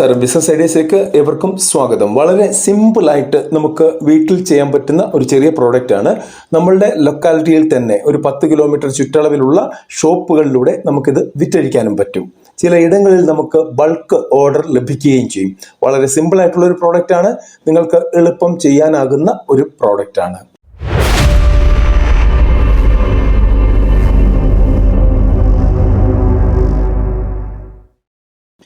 നമസ്കാരം. ബിസിനസ് ഐഡിയസിലേക്ക് ഏവർക്കും സ്വാഗതം. വളരെ സിമ്പിളായിട്ട് നമുക്ക് വീട്ടിൽ ചെയ്യാൻ പറ്റുന്ന ഒരു ചെറിയ പ്രോഡക്റ്റ് ആണ്. നമ്മളുടെ ലൊക്കാലിറ്റിയിൽ തന്നെ ഒരു പത്ത് കിലോമീറ്റർ ചുറ്റളവിലുള്ള ഷോപ്പുകളിലൂടെ നമുക്കിത് വിറ്റഴിക്കാനും പറ്റും. ചില ഇടങ്ങളിൽ നമുക്ക് ബൾക്ക് ഓർഡർ ലഭിക്കുകയും ചെയ്യും. വളരെ സിമ്പിൾ ആയിട്ടുള്ള ഒരു പ്രോഡക്റ്റ് ആണ്. നിങ്ങൾക്ക് എളുപ്പം ചെയ്യാനാകുന്ന ഒരു പ്രോഡക്റ്റ് ആണ്.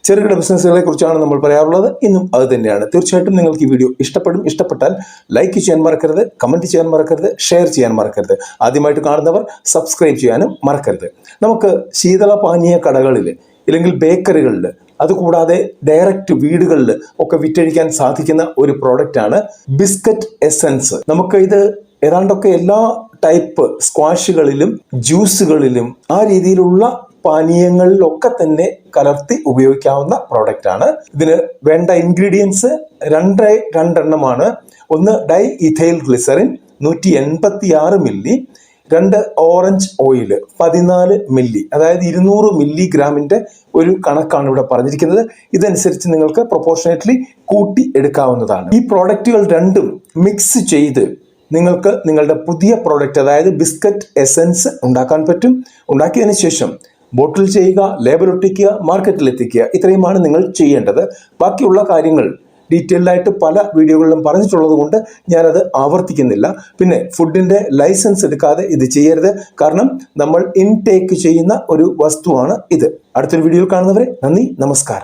ചെറുകിട ബിസിനസ്സുകളെ കുറിച്ചാണ് നമ്മൾ പറയാറുള്ളത്. ഇന്നും അത് തന്നെയാണ്. തീർച്ചയായിട്ടും നിങ്ങൾക്ക് ഈ വീഡിയോ ഇഷ്ടപ്പെടും. ഇഷ്ടപ്പെട്ടാൽ ലൈക്ക് ചെയ്യാൻ മറക്കരുത് കമന്റ് ചെയ്യാൻ മറക്കരുത് ഷെയർ ചെയ്യാൻ മറക്കരുത്. ആദ്യമായിട്ട് കാണുന്നവർ സബ്സ്ക്രൈബ് ചെയ്യാനും മറക്കരുത്. നമുക്ക് ശീതള പാനീയ കടകളിൽ ഇല്ലെങ്കിൽ ബേക്കറികളിൽ അതുകൂടാതെ ഡയറക്റ്റ് വീടുകളിൽ ഒക്കെ വിറ്റഴിക്കാൻ സാധിക്കുന്ന ഒരു പ്രോഡക്റ്റ് ആണ് ബിസ്ക്കറ്റ് എസൻസ് നമുക്ക് ഇത് ഏതാണ്ടൊക്കെ എല്ലാ ടൈപ്പ് സ്ക്വാഷുകളിലും ജ്യൂസുകളിലും ആ രീതിയിലുള്ള പാനീയങ്ങളിലൊക്കെ തന്നെ കലർത്തി ഉപയോഗിക്കാവുന്ന പ്രോഡക്റ്റ് ആണ്. ഇതിന് വേണ്ട ഇൻഗ്രീഡിയൻസ് രണ്ട് രണ്ടെണ്ണമാണ്. ഒന്ന് ഡൈ ഇഥൈൽ ഗ്ലിസറിൻ നൂറ്റി എൺപത്തി ആറ് മില്ലി രണ്ട് ഓറഞ്ച് ഓയിൽ പതിനാല് മില്ലി അതായത് ഇരുന്നൂറ് മില്ലി ഗ്രാമിന്റെ ഒരു കണക്കാണ് ഇവിടെ പറഞ്ഞിരിക്കുന്നത്. ഇതനുസരിച്ച് നിങ്ങൾക്ക് പ്രൊപ്പോർഷനേറ്റ്ലി കൂട്ടി എടുക്കാവുന്നതാണ്. ഈ പ്രോഡക്റ്റുകൾ രണ്ടും മിക്സ് ചെയ്ത് നിങ്ങൾക്ക് നിങ്ങളുടെ പുതിയ പ്രോഡക്റ്റ് അതായത് ബിസ്ക്കറ്റ് എസൻസ് ഉണ്ടാക്കാൻ പറ്റും. ഉണ്ടാക്കിയതിന് ശേഷം ബോട്ടിൽ ചെയ്യുക ലേബൽ ഒട്ടിക്കുക മാർക്കറ്റിൽ എത്തിക്കുക. ഇത്രയുമാണ് നിങ്ങൾ ചെയ്യേണ്ടത്. ബാക്കിയുള്ള കാര്യങ്ങൾ ഡീറ്റെയിൽഡ് ആയിട്ട് പല വീഡിയോകളിലും പറഞ്ഞിട്ടുള്ളത് കൊണ്ട് ഞാനത് ആവർത്തിക്കുന്നില്ല. പിന്നെ ഫുഡിന്റെ ലൈസൻസ് എടുക്കാതെ ഇത് ചെയ്യരുത്. കാരണം നമ്മൾ ഇൻടേക്ക് ചെയ്യുന്ന ഒരു വസ്തുവാണ് ഇത്. അടുത്തൊരു വീഡിയോയിൽ കാണുന്നവരെ നന്ദി നമസ്കാരം.